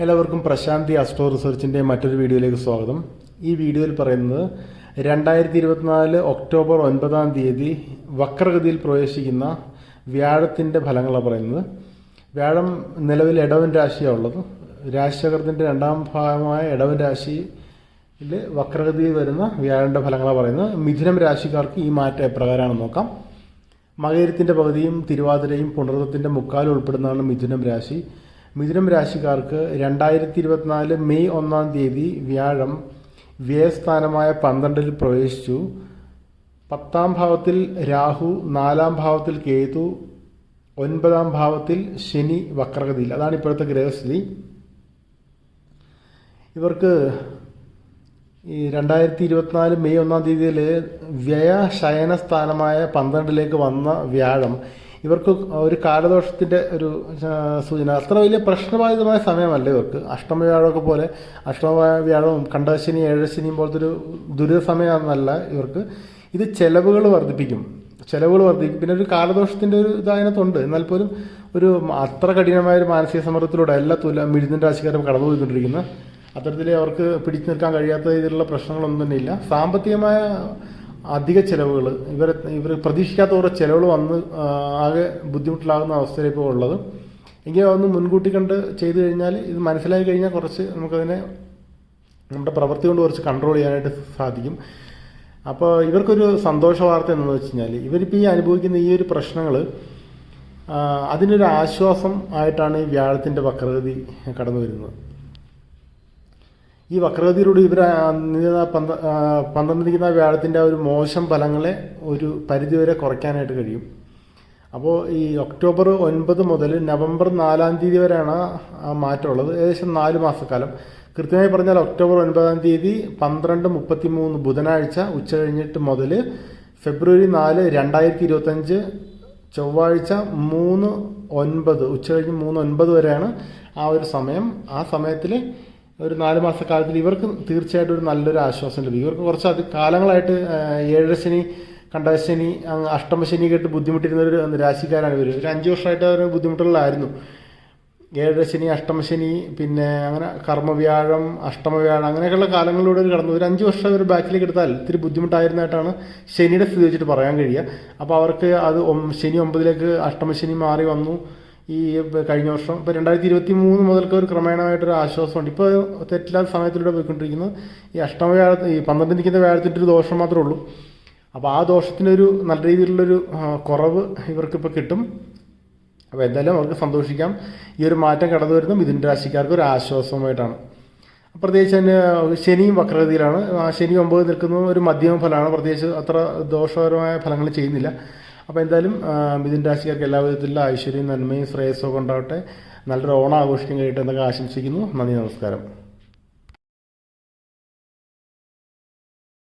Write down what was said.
എല്ലാവർക്കും പ്രശാന്തി അസ്ട്രോ റിസർച്ചിന്റെ മറ്റൊരു വീഡിയോയിലേക്ക് സ്വാഗതം. ഈ വീഡിയോയിൽ പറയുന്നത് രണ്ടായിരത്തി ഇരുപത്തിനാല് ഒക്ടോബർ ഒൻപതാം തീയതി വക്രഗതിയിൽ പ്രവേശിക്കുന്ന വ്യാഴത്തിന്റെ ഫലങ്ങളാണ് പറയുന്നത്. വ്യാഴം നിലവിൽ ഇടവൻ രാശിയാണ് ഉള്ളത്. രാശിചക്രത്തിന്റെ രണ്ടാം ഭാഗമായ ഇടവൻ രാശിയിൽ വക്രഗതിയിൽ വരുന്ന വ്യാഴന്റെ ഫലങ്ങളാണ് പറയുന്നത്. മിഥുനം രാശിക്കാർക്ക് ഈ മാറ്റം എപ്രകാരമാണെന്ന് നോക്കാം. മകരത്തിന്റെ പകുതിയും തിരുവാതിരയും പുണർത്തത്തിന്റെ മുക്കാലും ഉൾപ്പെടുന്നതാണ് മിഥുനം രാശി. മിഥുനം രാശിക്കാർക്ക് രണ്ടായിരത്തി ഇരുപത്തിനാല് മെയ് ഒന്നാം തീയതി വ്യാഴം വ്യയസ്ഥാനമായ പന്ത്രണ്ടിൽ പ്രവേശിച്ചു. പത്താം ഭാവത്തിൽ രാഹു നാലാം ഭാവത്തിൽ കേതു ഒൻപതാം ഭാവത്തിൽ ശനി വക്രഗതിയിൽ. അതാണ് ഇപ്പോഴത്തെ ഗ്രഹസ്ഥിതി. ഇവർക്ക് ഈ രണ്ടായിരത്തി ഇരുപത്തിനാല് മെയ് ഒന്നാം തീയതിയിൽ വ്യയ ശയന സ്ഥാനമായ പന്ത്രണ്ടിലേക്ക് വന്ന വ്യാഴം ഇവർക്ക് ഒരു കാലദോഷത്തിന്റെ ഒരു സൂചന. അത്ര വലിയ പ്രശ്നബാധിതമായ സമയമല്ല ഇവർക്ക്. അഷ്ടമ വ്യാഴമൊക്കെ പോലെ അഷ്ടമ വ്യാഴവും കണ്ടശനി ഏഴശനിയും പോലത്തെ ഒരു ദുരിത സമയമല്ല ഇവർക്ക്. ഇത് ചെലവുകൾ വർദ്ധിപ്പിക്കും. ചിലവുകൾ വർദ്ധിക്കും പിന്നെ ഒരു കാലദോഷത്തിന്റെ ഒരു ഇത് എന്നാൽ പോലും ഒരു അത്ര കഠിനമായ ഒരു മാനസിക സമ്മർദ്ദത്തിലൂടെ എല്ലാ തുല മിഴുതിന്റെ രാശിക്കാരും കടന്നു അത്തരത്തിൽ അവർക്ക് പിടിച്ചു നിൽക്കാൻ കഴിയാത്ത രീതിയിലുള്ള പ്രശ്നങ്ങളൊന്നും തന്നെ ഇല്ല. സാമ്പത്തികമായ അധിക ചെലവുകൾ ഇവർ ഇവർ പ്രതീക്ഷിക്കാത്ത ഓരോ ചെലവുകൾ വന്ന് ആകെ ബുദ്ധിമുട്ടിലാകുന്ന അവസ്ഥയിൽ ഇപ്പോൾ ഉള്ളത്. എങ്കിൽ അതൊന്ന് മുൻകൂട്ടി കണ്ട് ചെയ്തു കഴിഞ്ഞാൽ ഇത് മനസ്സിലായി കഴിഞ്ഞാൽ കുറച്ച് നമുക്കതിനെ നമ്മുടെ പ്രവൃത്തി കൊണ്ട് കുറച്ച് കൺട്രോൾ ചെയ്യാനായിട്ട് സാധിക്കും. അപ്പോൾ ഇവർക്കൊരു സന്തോഷ വാർത്ത എന്താണെന്ന് വെച്ച് കഴിഞ്ഞാൽ ഇവരിപ്പോൾ ഈ അനുഭവിക്കുന്ന ഈ ഒരു പ്രശ്നങ്ങൾ അതിനൊരു ആശ്വാസം ആയിട്ടാണ് ഈ വ്യാഴത്തിന്റെ വക്രഗതി കടന്നു വരുന്നത് ഈ വക്രഗതിയിലൂടെ ഇവർ പന്ത പന്ത്രണ്ടിരിക്കുന്ന വ്യാഴത്തിന്റെ ഒരു മോശം ഫലങ്ങളെ ഒരു പരിധിവരെ കുറയ്ക്കാനായിട്ട് കഴിയും. അപ്പോൾ ഈ ഒക്ടോബർ ഒൻപത് മുതൽ നവംബർ നാലാം തീയതി വരെയാണ് മാറ്റമുള്ളത്. ഏകദേശം നാല് മാസക്കാലം. കൃത്യമായി പറഞ്ഞാൽ ഒക്ടോബർ ഒൻപതാം തീയതി പന്ത്രണ്ട് മുപ്പത്തി മൂന്ന് ബുധനാഴ്ച ഉച്ച കഴിഞ്ഞിട്ട് മുതൽ ഫെബ്രുവരി നാല് രണ്ടായിരത്തി ഇരുപത്തഞ്ച് ചൊവ്വാഴ്ച മൂന്ന് ഒൻപത് ഉച്ച കഴിഞ്ഞ് മൂന്ന് ഒൻപത് വരെയാണ് ആ ഒരു സമയം. ആ സമയത്തിൽ ഒരു നാല് മാസക്കാലത്തിൽ ഇവർക്ക് തീർച്ചയായിട്ടും ഒരു നല്ലൊരു ആശ്വാസം ലഭിക്കും ഇവർക്ക് കുറച്ച് അത് കാലങ്ങളായിട്ട് ഏഴരശനി കണ്ടശനി അഷ്ടമ അഷ്ടമശനി കേട്ട് ബുദ്ധിമുട്ടിരുന്ന ഒരു രാശിക്കാരാണ് ഇവർ ഒരു അഞ്ച് വർഷമായിട്ട് അവർ ബുദ്ധിമുട്ടുകളിലായിരുന്നു. ഏഴരശനി അഷ്ടമശനി പിന്നെ അങ്ങനെ കർമ്മവ്യാഴം അഷ്ടമവ്യാഴം അങ്ങനെയൊക്കെയുള്ള കാലങ്ങളിലൂടെ ഒരു കടന്നു. ഒരു അഞ്ച് വർഷം ഒരു ബാക്കിലേക്ക് എടുത്താൽ ഇത്തിരി ബുദ്ധിമുട്ടായിരുന്നതായിട്ടാണ് ശനിയുടെ സ്ഥിതി വെച്ചിട്ട് പറയാൻ കഴിയുക. അപ്പോൾ അവർക്ക് അത് ശനി ഒമ്പതിലേക്ക് അഷ്ടമശനി മാറി വന്നു. ഈ കഴിഞ്ഞ വർഷം ഇപ്പോൾ രണ്ടായിരത്തി ഇരുപത്തി മൂന്ന് മുതൽക്ക് ഒരു ക്രമേണമായിട്ടൊരു ആശ്വാസമുണ്ട്. ഇപ്പോൾ തെറ്റില്ലാത്ത സമയത്തിലൂടെ പോയിക്കൊണ്ടിരിക്കുന്നത് ഈ അഷ്ടമ വ്യാഴ ഈ പന്ത്രണ്ട് നിൽക്കുന്ന വ്യാഴത്തിന്റെ ഒരു ദോഷം മാത്രമേ ഉള്ളൂ. അപ്പോൾ ആ ദോഷത്തിനൊരു നല്ല രീതിയിലുള്ളൊരു കുറവ് ഇവർക്കിപ്പോൾ കിട്ടും. അപ്പോൾ എന്തായാലും അവർക്ക് സന്തോഷിക്കാം. ഈ ഒരു മാറ്റം കടന്നു വരുന്ന മിഥുൻ രാശിക്കാർക്ക് ഒരു ആശ്വാസമായിട്ടാണ് പ്രത്യേകിച്ച് തന്നെ ശനിയും വക്രഗതിയിലാണ്. ശനി ഒമ്പത് നിൽക്കുന്നതും ഒരു മധ്യമ ഫലമാണ്. പ്രത്യേകിച്ച് അത്ര ദോഷകരമായ ഫലങ്ങൾ ചെയ്യുന്നില്ല. അപ്പോൾ എന്തായാലും മിഥുൻ രാശിക്കാർക്ക് എല്ലാ വിധത്തിലുള്ള ഐശ്വര്യവും നന്മയും ശ്രേയസ്സും ഒക്കെ ഉണ്ടാവട്ടെ. നല്ലൊരു ഓണം ആഘോഷിക്കാൻ കഴിയട്ടെ എന്നൊക്കെ ആശംസിക്കുന്നു. നന്ദി നമസ്കാരം.